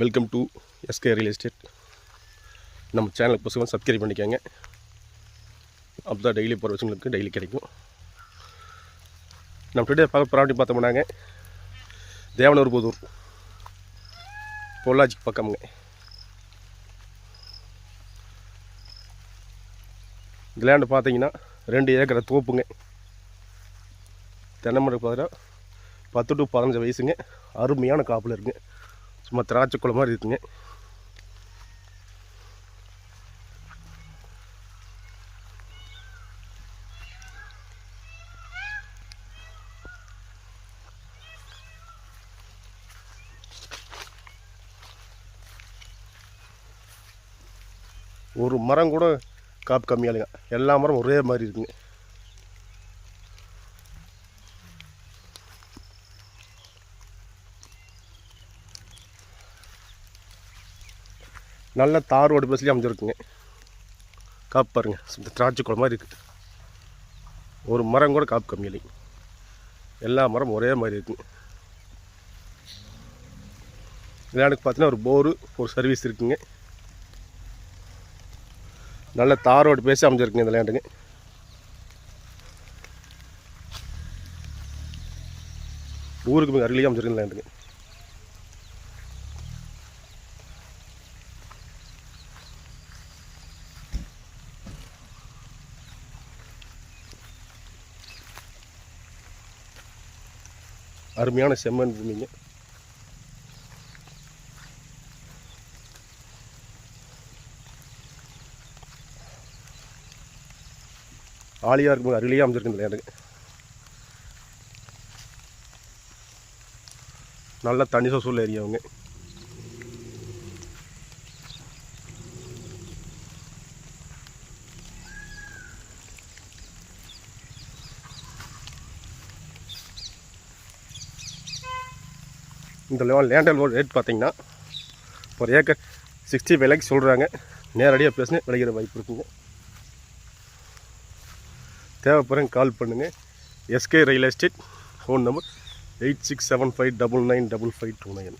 Welcome to SK real estate. நம்ம சேனலுக்கு புதுசாக சப்ஸ்கிரைப் பண்ணிக்கோங்க. அப்போ தான் டெய்லி போகிற விஷயங்களுக்கு டெய்லி கிடைக்கும். நம்ம டுடே பார்க்க ப்ராப்பர்ட்டி பார்த்தோம்னாங்க தேவனூர் புதூர். பொள்ளாச்சிக்கு பக்கமுங்க. இந்த லேண்டு பார்த்தீங்கன்னா ரெண்டு ஏக்கரை தோப்புங்க. தென்னைமரம் பார்த்தீங்கன்னா பத்து டு பதினஞ்சு வயசுங்க. அருமையான காப்பில் இருக்குங்க. சும்மா திராட்சை குளம் மாதிரி இருக்குங்க. ஒரு மரம் கூட காப்பு கம்மியாலுங்க எல்லா மரம் ஒரே மாதிரி இருக்குங்க. நல்ல தார் ரோடு பஸ்லேயே அமைஞ்சிருக்குங்க. காப்பு பாருங்க இந்த திராட்சை குளம் மாதிரி இருக்குது. ஒரு மரம் கூட காப்பு கம்மி இல்லைங்க எல்லா மரம் ஒரே மாதிரி இருக்குங்க. விளையாடுக்கு பார்த்தீங்கன்னா ஒரு போரு ஒரு சர்வீஸ் இருக்குங்க. நல்ல தார் ரோடு பேசி அமைஞ்சிருக்குங்க இந்த லேண்டுங்க ஊருக்கு மிக அருகிலேயே அமைஞ்சிருக்கு இந்த லேண்டுங்க அருமையான செம்மண் பூமிங்க ஆலியாக இருக்கும் அருகிலேயே அமைஞ்சிருக்கு இந்த லேண்டுங்க நல்ல தண்ணி சொசூல் ஏரியாவுங்க இந்த லெவல் லேண்டல் ரோடு ரேட் பார்த்தீங்கன்னா ஒரு ஏக்கர் சிக்ஸ்டி ஃபைவ் லேக்ஸ் சொல்கிறாங்க நேரடியாக பேசுங்க விளைகிற வாய்ப்பு இருக்குங்க. தேவைப்படுறேங்க கால் பண்ணுங்கள் SK real estate phone number eight six seven five double nine double five two nine